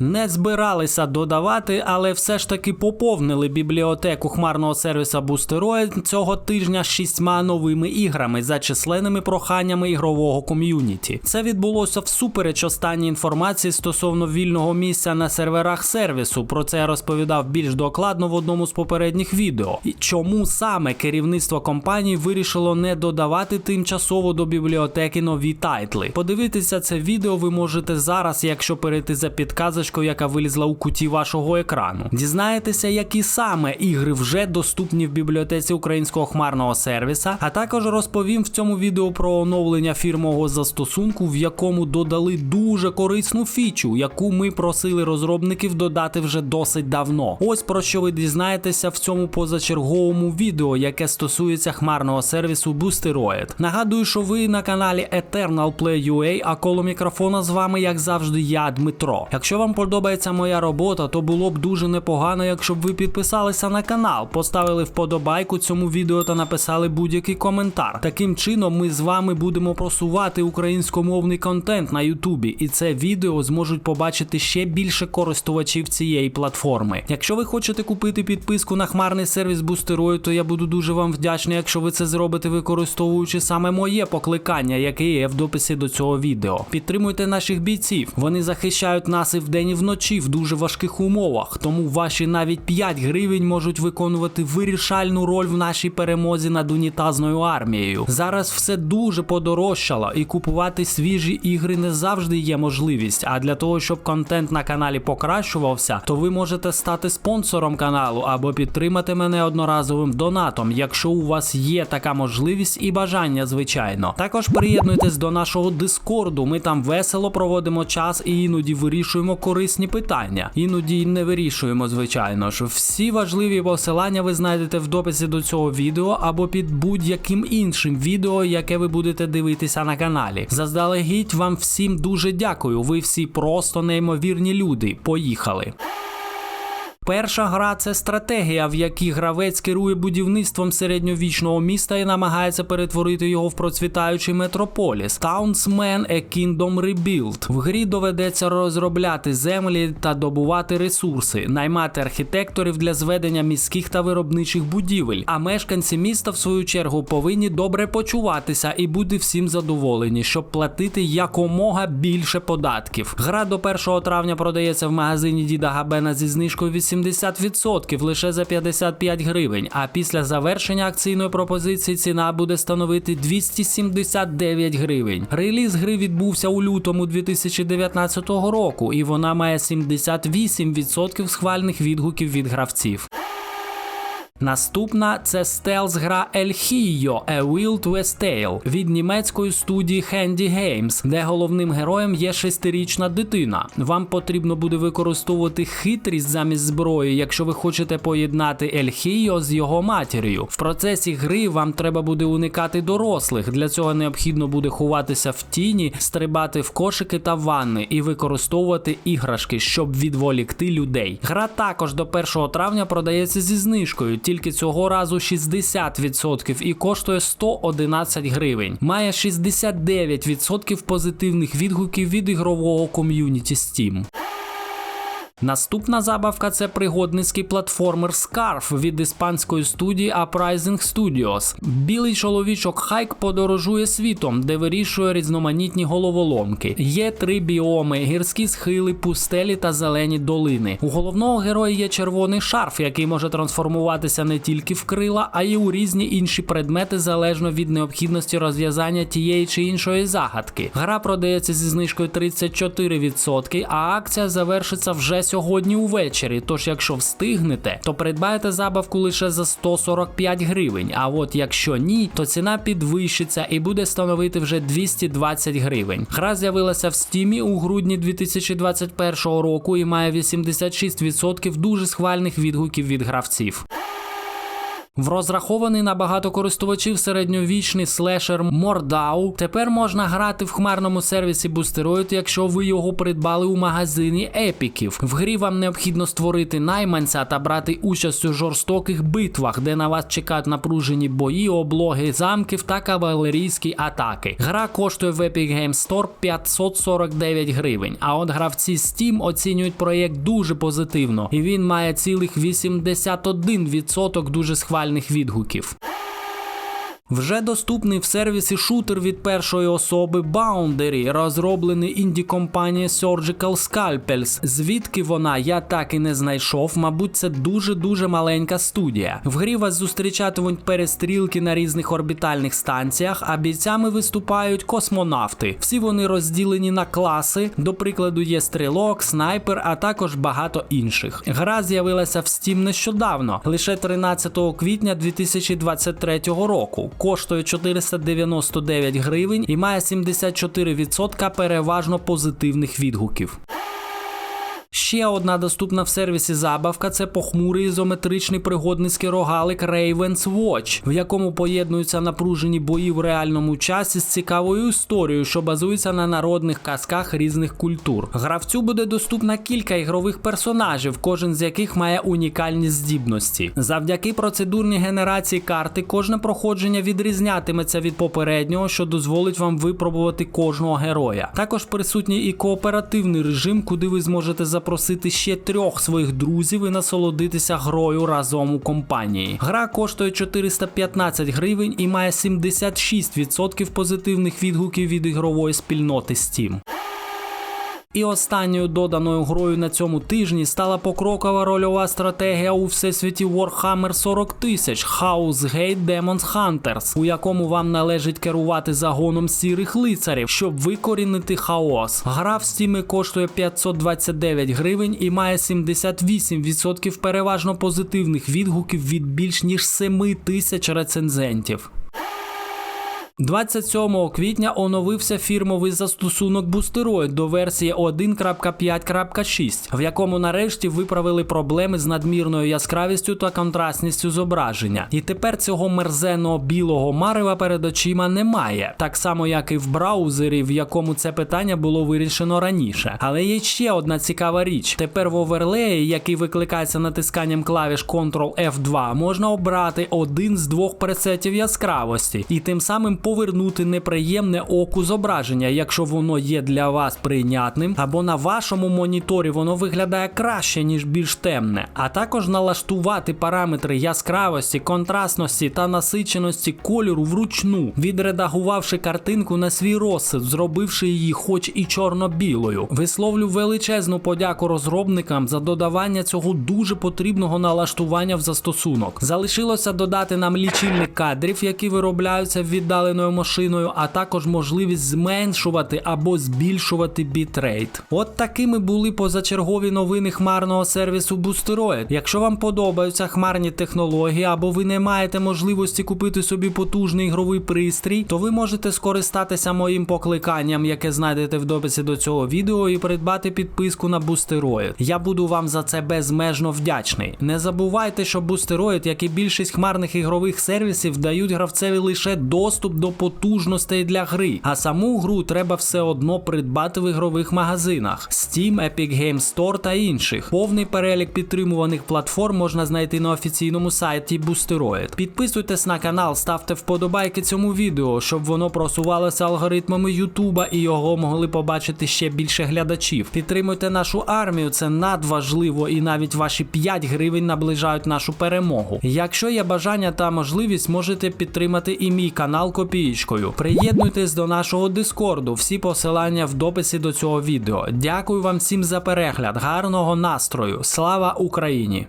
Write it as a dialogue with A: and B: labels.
A: Не збиралися додавати, але все ж таки поповнили бібліотеку хмарного сервіса Boosteroid цього тижня шістьма новими іграми за численними проханнями ігрового ком'юніті. Це відбулося всупереч останній інформації стосовно вільного місця на серверах сервісу. Про це я розповідав більш докладно в одному з попередніх відео. І чому саме керівництво компанії вирішило не додавати тимчасово до бібліотеки нові тайтли? Подивитися це відео ви можете зараз, якщо перейти за підказочкою, яка вилізла у куті вашого екрану. Дізнаєтеся, які саме ігри вже доступні в бібліотеці українського хмарного сервіса, а також розповім в цьому відео про оновлення фірмового застосунку, в якому додали дуже корисну фічу, яку ми просили розробників додати вже досить давно. Ось про що ви дізнаєтеся в цьому позачерговому відео, яке стосується хмарного сервісу Boosteroid. Нагадую, що ви на каналі Eternal Play UA, а коло мікрофона з вами, як завжди, я Дмитро. Якщо вам подобається моя робота, то було б дуже непогано, якщо б ви підписалися на канал, поставили вподобайку цьому відео та написали будь-який коментар. Таким чином, ми з вами будемо просувати українськомовний контент на Ютубі, і це відео зможуть побачити ще більше користувачів цієї платформи. Якщо ви хочете купити підписку на хмарний сервіс Бустерою, то я буду дуже вам вдячний, якщо ви це зробите, використовуючи саме моє покликання, яке є в дописі до цього відео. Підтримуйте наших бійців. Вони захищають нас і вдень і вночі в дуже важких умовах. Тому ваші навіть 5 гривень можуть виконувати вирішальну роль в нашій перемозі над унітазною армією. Зараз все дуже подорожчало, і купувати свіжі ігри не завжди є можливість. А для того, щоб контент на каналі покращувався, то ви можете стати спонсором каналу або підтримати мене одноразовим донатом, якщо у вас є така можливість і бажання, звичайно. Також приєднуйтесь до нашого дискорду. Ми там весело проводимо час і іноді вирішуємо корисні питання. Іноді й не вирішуємо, звичайно ж. Всі важливі посилання ви знайдете в дописі до цього відео або під будь-яким іншим відео, яке ви будете дивитися на каналі. Заздалегідь вам всім дуже дякую. Ви всі просто неймовірні люди. Поїхали! Перша гра це стратегія, в якій гравець керує будівництвом середньовічного міста і намагається перетворити його в процвітаючий метрополіс. Townsman A Kingdom Rebuild. В грі доведеться розробляти землі та добувати ресурси, наймати архітекторів для зведення міських та виробничих будівель. А мешканці міста, в свою чергу, повинні добре почуватися і бути всім задоволені, щоб платити якомога більше податків. Гра до 1 травня продається в магазині Діда Габена зі знижкою 80%. 70% лише за 55 гривень, а після завершення акційної пропозиції ціна буде становити 279 гривень. Реліз гри відбувся у лютому 2019 року, і вона має 78% схвальних відгуків від гравців. Наступна це стелс-гра El Hio A Wild West Tale від німецької студії Handy Games, де головним героєм є шестирічна дитина. Вам потрібно буде використовувати хитрість замість зброї, якщо ви хочете поєднати El Hio з його матір'ю. В процесі гри вам треба буде уникати дорослих. Для цього необхідно буде ховатися в тіні, стрибати в кошики та ванни і використовувати іграшки, щоб відволікти людей. Гра також до 1 травня продається зі знижкою тільки цього разу 60% і коштує 111 гривень. Має 69% позитивних відгуків від ігрового ком'юніті Steam. Наступна забавка це пригодницький платформер Scarf від іспанської студії Uprising Studios. Білий чоловічок Хайк подорожує світом, де вирішує різноманітні головоломки. Є три біоми: гірські схили, пустелі та зелені долини. У головного героя є червоний шарф, який може трансформуватися не тільки в крила, а й у різні інші предмети залежно від необхідності розв'язання тієї чи іншої загадки. Гра продається зі знижкою 34%, а акція завершиться вже сьогодні увечері. Тож, якщо встигнете, то придбаєте забавку лише за 145 гривень. А от якщо ні, то ціна підвищиться і буде становити вже 220 гривень. Гра з'явилася в стімі у грудні 2021 року і має 86% дуже схвальних відгуків від гравців. В розрахований на багато користувачів середньовічний слешер Мордау тепер можна грати в хмарному сервісі Boosteroid, якщо ви його придбали у магазині епіків. В грі вам необхідно створити найманця та брати участь у жорстоких битвах, де на вас чекають напружені бої, облоги замків та кавалерійські атаки. Гра коштує в Epic Games Store 549 гривень. А от гравці Steam оцінюють проєкт дуже позитивно, і він має цілих 81% дуже схвальних відгуків. Вже доступний в сервісі шутер від першої особи Boundary, розроблений інді компанією Surgical Scalpels. Звідки вона я так і не знайшов. Мабуть, це дуже дуже маленька студія. В грі вас зустрічатимуть перестрілки на різних орбітальних станціях, а бійцями виступають космонавти. Всі вони розділені на класи. До прикладу, є стрілок, снайпер, а також багато інших. Гра з'явилася в Steam нещодавно, лише 13 квітня 2023 року коштує 499 гривень і має 74% переважно позитивних відгуків. Ще одна доступна в сервісі забавка це похмурий ізометричний пригодницький рогалик Raven's Watch, в якому поєднуються напружені бої в реальному часі з цікавою історією, що базується на народних казках різних культур. Гравцю буде доступна кілька ігрових персонажів, кожен з яких має унікальні здібності. Завдяки процедурній генерації карти кожне проходження відрізнятиметься від попереднього, що дозволить вам випробувати кожного героя. Також присутній і кооперативний режим, куди ви зможете запросити ще трьох своїх друзів і насолодитися грою разом у компанії. Гра коштує 415 гривень і має 76% позитивних відгуків від ігрової спільноти Steam. І останньою доданою грою на цьому тижні стала покрокова рольова стратегія у всесвіті Warhammer 40 тисяч House Gate Demons Hunters, у якому вам належить керувати загоном сірих лицарів, щоб викорінити хаос. Гра в стімі коштує 529 гривень і має 78% переважно позитивних відгуків від більш ніж 7 тисяч рецензентів. 27 квітня оновився фірмовий застосунок Boosteroid до версії 1.5.6, в якому нарешті виправили проблеми з надмірною яскравістю та контрастністю зображення. І тепер цього мерзеного білого марева перед очима немає, так само як і в браузері, в якому це питання було вирішено раніше. Але є ще одна цікава річ: тепер в оверлеї, який викликається натисканням клавіш Ctrl F2, можна обрати один з двох пресетів яскравості і тим самим повернути неприємне оку зображення, якщо воно є для вас прийнятним, або на вашому моніторі воно виглядає краще, ніж більш темне, а також налаштувати параметри яскравості, контрастності та насиченості кольору вручну, відредагувавши картинку на свій розсуд, зробивши її хоч і чорно-білою. Висловлю величезну подяку розробникам за додавання цього дуже потрібного налаштування в застосунок. Залишилося додати нам лічильник кадрів, які виробляються віддаленою машиною, а також можливість зменшувати або збільшувати бітрейт. От такими були позачергові новини хмарного сервісу Boosteroid. Якщо вам подобаються хмарні технології, або ви не маєте можливості купити собі потужний ігровий пристрій, то ви можете скористатися моїм покликанням, яке знайдете в дописі до цього відео, і придбати підписку на Boosteroid. Я буду вам за це безмежно вдячний. Не забувайте, що Boosteroid, як і більшість хмарних ігрових сервісів, дають гравцеві лише доступ до потужностей для гри, а саму гру треба все одно придбати в ігрових магазинах Steam, Epic Games Store та інших. Повний перелік підтримуваних платформ можна знайти на офіційному сайті Boosteroid. Підписуйтесь на канал, ставте вподобайки цьому відео, щоб воно просувалося алгоритмами Ютуба і його могли побачити ще більше глядачів. Підтримуйте нашу армію, це надважливо, і навіть ваші 5 гривень наближають нашу перемогу. Якщо є бажання та можливість, можете підтримати і мій канал копієчкою. Приєднуйтесь до нашого дискорду. Всі посилання в дописі до цього відео. Дякую вам всім за перегляд. Гарного настрою! Слава Україні!